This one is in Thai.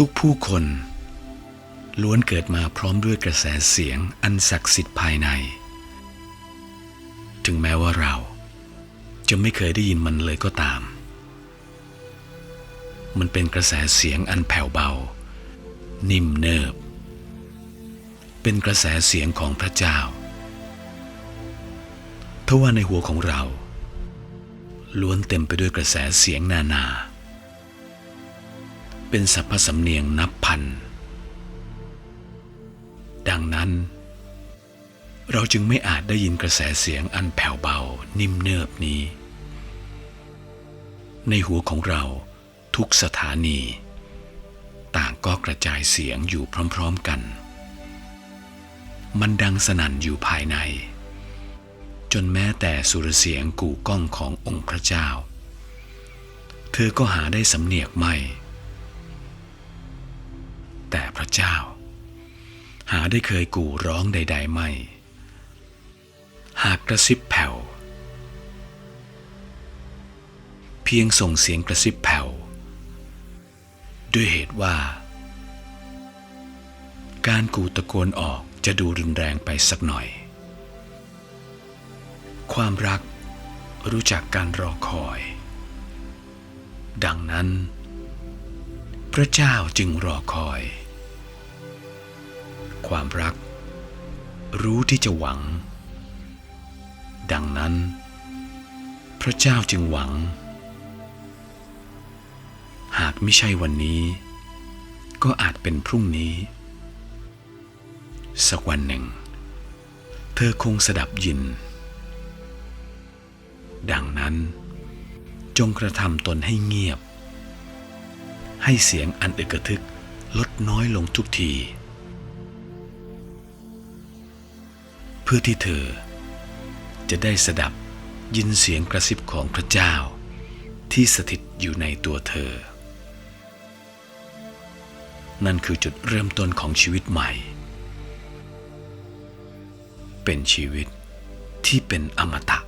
ทุกผู้คน ล้วนเกิดมาพร้อมด้วยกระแสเสียงอันศักดิ์สิทธิ์ภายใน ถึงแม้ว่าเราจะไม่เคยได้ยินมันเลยก็ตาม มันเป็นกระแสเสียงอันแผ่วเบา นิ่มเนิบ เป็นกระแสเสียงของพระเจ้าทว่าในหัวของเรา ล้วนเต็มไปด้วยกระแสเสียงนานา เป็นสรรพสำเนียงนับพัน ดังนั้น เราจึงไม่อาจได้ยินกระแสเสียงอันแผ่วเบานิ่มเนิบนี้ ในหัวของเราทุกสถานี ต่างก็กระจายเสียงอยู่พร้อมๆกัน มันดังสนั่นอยู่ภายใน จนแม้แต่สุรเสียงกู่ก้องขององค์พระเจ้า เธอก็หาได้สำเนียกไม่ เจ้า หาได้เคยกู่ร้องใด ๆ ไม่ หากกระซิบแผ่ว เพียงส่งเสียงกระซิบแผ่ว ด้วยเหตุว่า การกูตะโกนออกจะดูรุนแรงไปสักหน่อย ความรักรู้จักการรอคอย ดังนั้น พระเจ้าจึงรอคอย ความรัก รู้ที่จะหวัง ดังนั้น พระเจ้าจึงหวัง หากไม่ใช่วันนี้ ก็อาจเป็นพรุ่งนี้ สักวันหนึ่ง เธอคงสดับยิน ดังนั้น จงกระทำตนให้เงียบ ให้เสียงอันอึกทึกลดน้อยลงทุกที เพื่อที่เธอ จะได้สดับยินเสียงกระซิบของพระเจ้า ที่สถิตอยู่ในตัวเธอ นั่นคือจุดเริ่มต้นของชีวิตใหม่ เป็นชีวิตที่เป็นอมตะ